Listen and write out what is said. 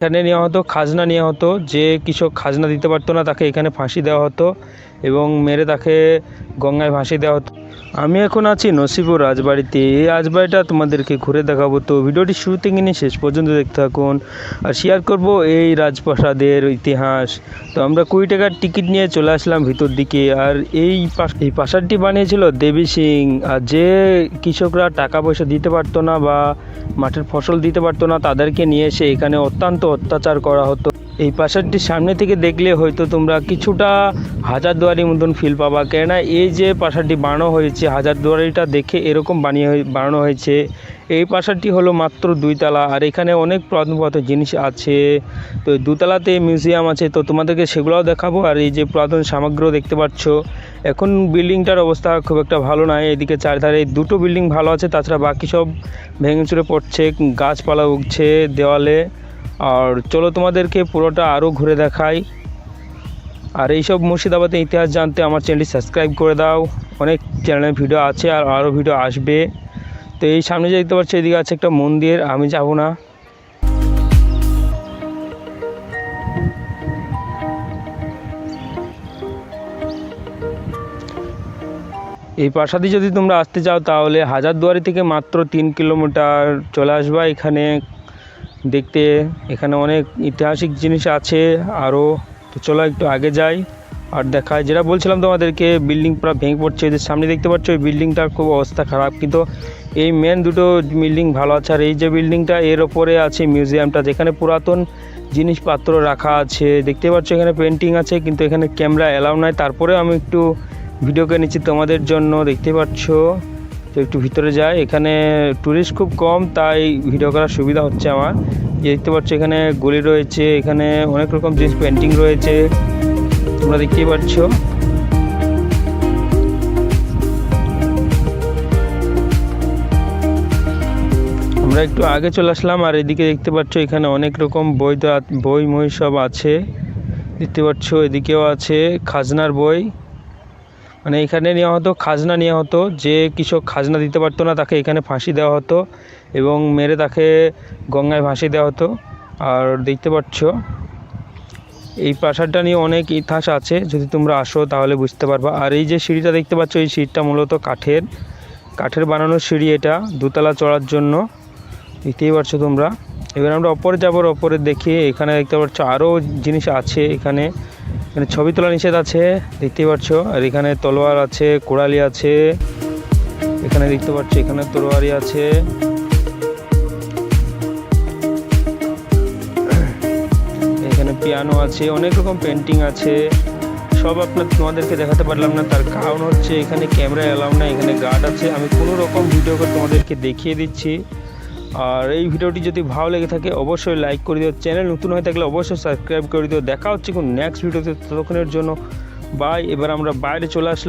এখানে নেওয়া হতো, খাজনা নেওয়া হতো। যে কৃষক খাজনা দিতে পারতো না, তাকে এখানে ফাঁসি দেওয়া হতো এবং মেরে তাকে গঙ্গায় ভাসিয়ে দেওয়া হতো। আমি এখন আছি নসিপুর রাজবাড়িতে। এই রাজবাড়িটা তোমাদেরকে ঘুরে দেখাবো। তো ভিডিওটি শুরু থেকে নিয়ে শেষ পর্যন্ত দেখতে থাকুন আর শেয়ার করব এই রাজপ্রাসাদের ইতিহাস। তো আমরা কুড়ি টাকার টিকিট নিয়ে চলে আসলাম ভিতর দিকে আর এই এই প্রাসাদটি বানিয়েছিল দেবী সিং। আর যে কৃষকরা টাকা পয়সা দিতে পারতো না বা মাঠের ফসল দিতে পারতো না, তাদেরকে নিয়ে এসে এখানে অত্যন্ত অত্যাচার করা হতো। এই প্রাসাদটি সামনে থেকে দেখলে হয়তো তোমরা কিছুটা হাজারদুয়ারির মতন ফিল পাবা। কেননা এই যে প্রাসাদটি বানানো হয়েছে হাজারদুয়ারিটা দেখে এরকম বানিয়ে বানানো হয়েছে। এই প্রাসাদটি হলো মাত্র দুইতলা আর এখানে অনেক পুরাতন জিনিস আছে। তো দুতলাতে মিউজিয়াম আছে, তো তোমাদেরকে সেগুলোও দেখাবো। আর এই যে পুরাতন সামগ্রীও দেখতে পাচ্ছ। এখন বিল্ডিংটার অবস্থা খুব একটা ভালো নয়। এদিকে চারধারে দুটো বিল্ডিং ভালো আছে, তাছাড়া বাকি সব ভেঙে চুরে পড়ছে, গাছপালা উঠছে দেওয়ালে। আর চলো তোমাদেরকে পুরোটা আরও ঘুরে দেখাই। আর এইসব মুর্শিদাবাদের ইতিহাস জানতে আমার চ্যানেলটি সাবস্ক্রাইব করে দাও। অনেক চ্যানেলের ভিডিও আছে আর আরও ভিডিও আসবে। তো এই সামনে যে দেখতে পাচ্ছি, এদিকে আছে একটা মন্দির, আমি যাব না। এই প্রাসাদে যদি তোমরা আসতে চাও, তাহলে হাজারদুয়ারি থেকে মাত্র তিন কিলোমিটার চলে আসবা। এখানে দেখতে এখানে অনেক ঐতিহাসিক জিনিস আছে আরও তো চলো একটু আগে যাই। আর দেখায়, যেটা বলছিলাম তোমাদেরকে, বিল্ডিং পুরো ভেঙে পড়ছে এদের সামনে দেখতে পাচ্ছ ওই বিল্ডিংটার খুব অবস্থা খারাপ। কিন্তু এই মেন দুটো বিল্ডিং ভালো আছে, আর এই যে বিল্ডিংটা, এর ওপরে আছে মিউজিয়ামটা যেখানে পুরাতন জিনিসপত্র রাখা আছে। দেখতে পাচ্ছ, এখানে পেন্টিং আছে, কিন্তু এখানে ক্যামেরা অ্যালাউ নাই। তারপরে আমি একটু ভিডিও করে নিচ্ছি তোমাদের জন্য। দেখতে পাচ্ছ তো একটু ভিতরে যাই এখানে টুরিস্ট খুব কম, তাই ভিডিও করার সুবিধা হচ্ছে আমার। দেখতে পাচ্ছ, এখানে গলি রয়েছে, এখানে অনেক রকম জিনিস পেন্টিং রয়েছে। তোমরা দেখতেই পাচ্ছ। আমরা একটু আগে চলে আসলাম, আর এদিকে দেখতে পাচ্ছ, এখানে অনেক রকম বই বই মই সব আছে। দেখতে পাচ্ছ, এদিকেও আছে, খাজনার বই। মানে এখানে নেওয়া হতো, খাজনা নেওয়া হতো। যে কৃষক খাজনা দিতে পারতো না, তাকে এখানে ফাঁসি দেওয়া হতো এবং মেরে তাকে গঙ্গায় ভাসিয়ে দেওয়া হতো। আর দেখতে পাচ্ছ, এই প্রাসাদটা নিয়ে অনেক ইতিহাস আছে। যদি তোমরা আসো, তাহলে বুঝতে পারবা। আর এই যে সিঁড়িটা দেখতে পাচ্ছ, এই সিঁড়িটা মূলত কাঠের। কাঠের বানানো সিঁড়ি এটা, দুতলা চড়ার জন্য। দেখতেই পারছ তোমরা। এবার আমরা ওপরে যাব, ওপরে দেখি এখানে দেখতে পাচ্ছ আরও জিনিস আছে এখানে। এখানে ছবি তোলা নিষেধ আছে দেখতে পাচ্ছ আর এখানে তলোয়ার আছে, কোড়ালি আছে। এখানে দেখতে পাচ্ছ, এখানে তলোয়ারি আছে। এখানে পিয়ানো আছে, অনেক রকম পেন্টিং আছে। সব আপনার তোমাদেরকে দেখাতে পারলাম না, তার কারণ হচ্ছে এখানে ক্যামেরা এলাও না এখানে গার্ড আছে। আমি কোনো রকম ভিডিও করে তোমাদেরকে দেখিয়ে দিচ্ছি। আর এই ভিডিওটি যদি ভালো লেগে থাকে, অবশ্যই লাইক করে দিও। চ্যানেল নতুন হয়ে থাকলে অবশ্যই সাবস্ক্রাইব করে দিও। দেখা হচ্ছে কোন নেক্সট ভিডিওতে, ততক্ষণের জন্য বাই এবার আমরা বাইরে চলে আসলাম।